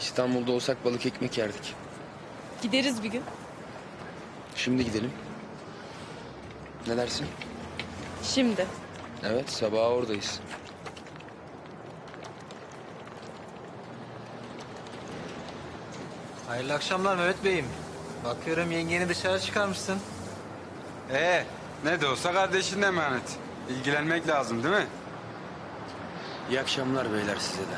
İstanbul'da olsak balık ekmek yerdik. Gideriz bir gün. Şimdi gidelim. Ne dersin? Şimdi. Evet sabaha oradayız. Hayırlı akşamlar Mehmet Bey'im. Bakıyorum yengeni dışarı çıkarmışsın. Ee, ne de olsa kardeşin emanet. İlgilenmek lazım değil mi? İyi akşamlar beyler size de.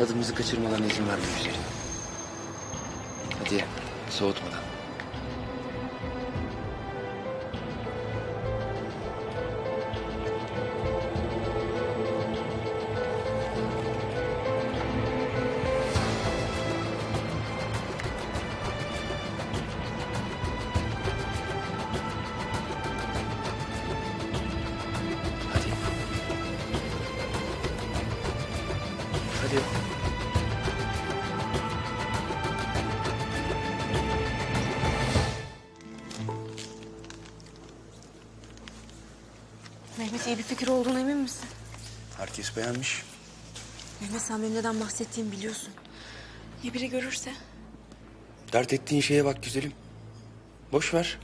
Tadımızı kaçırmadan izin verme güzelim. Hadi soğutmadan. Hadi. Hadi. Mehmet iyi bir fikir olduğuna emin misin? Herkes beğenmiş. Mehmet sen benim neden bahsettiğimi biliyorsun. Ya biri görürse? Dert ettiğin şeye bak güzelim. Boş ver.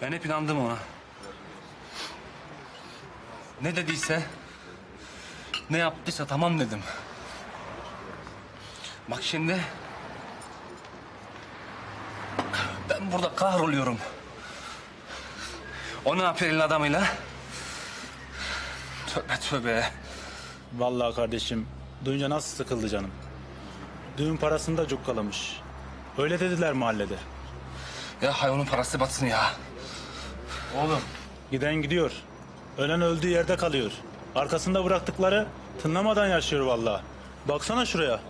Ben hep inandım ona. Ne dediyse, ne yaptıysa tamam dedim. Bak şimdi... Ben burada kahroluyorum. O ne yapıyor elin adamıyla? Tövbe tövbe. Vallahi kardeşim duyunca nasıl sıkıldı canım. Düğün parasını da cukkalamış. Öyle dediler mahallede. Ya hayvanın parası batsın ya. Oğlum. Giden gidiyor. Ölen öldüğü yerde kalıyor. Arkasında bıraktıkları tınlamadan yaşıyor vallahi. Baksana şuraya.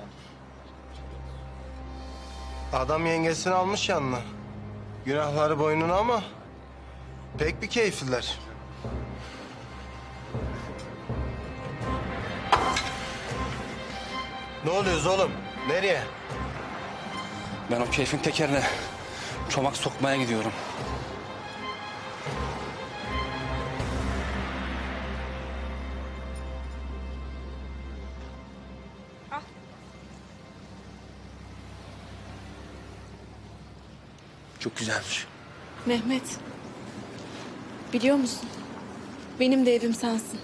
Adam yengesini almış yanına. Günahları boynuna ama pek bir keyifliler. Ne oluyoruz oğlum? Nereye? Ben o keyfin tekerine çomak sokmaya gidiyorum. Çok güzelmiş. Mehmet. Biliyor musun? Benim de evim sensin.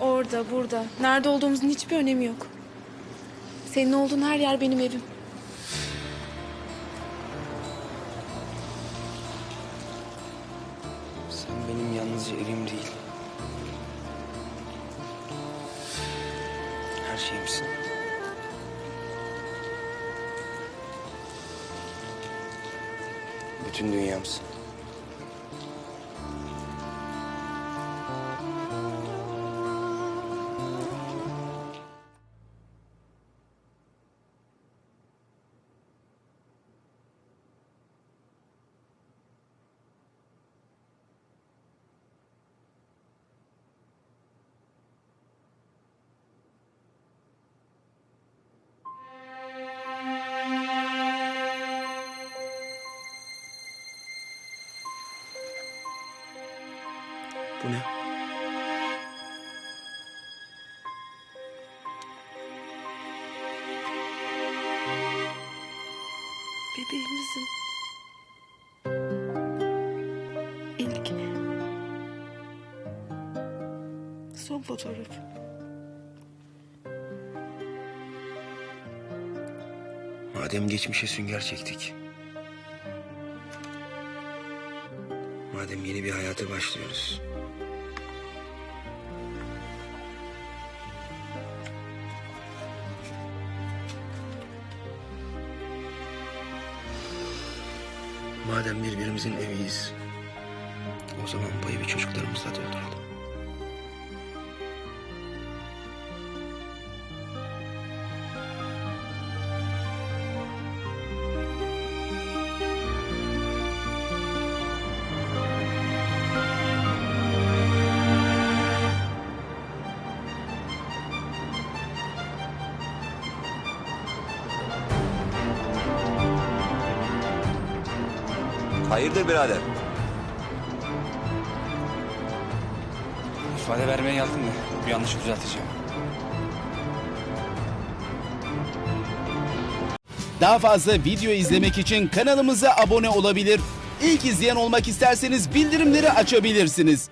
Orada, burada, nerede olduğumuzun hiçbir önemi yok. Senin olduğun her yer benim evim. Sen benim yalnızca evim değil. Her şeyimsin. Bütün dünyamsın. Bu ne? Bebeğimizin ilk son fotoğrafı. Madem geçmişe sünger çektik. Madem yeni bir hayata başlıyoruz. Madem birbirimizin eviyiz. O zaman bu evi çocuklarımızla dolduralım. Hayırdır birader? İfade vermeye geldim de bu yanlışı düzelteceğim. Daha fazla video izlemek için kanalımıza abone olabilir. İlk izleyen olmak isterseniz bildirimleri açabilirsiniz.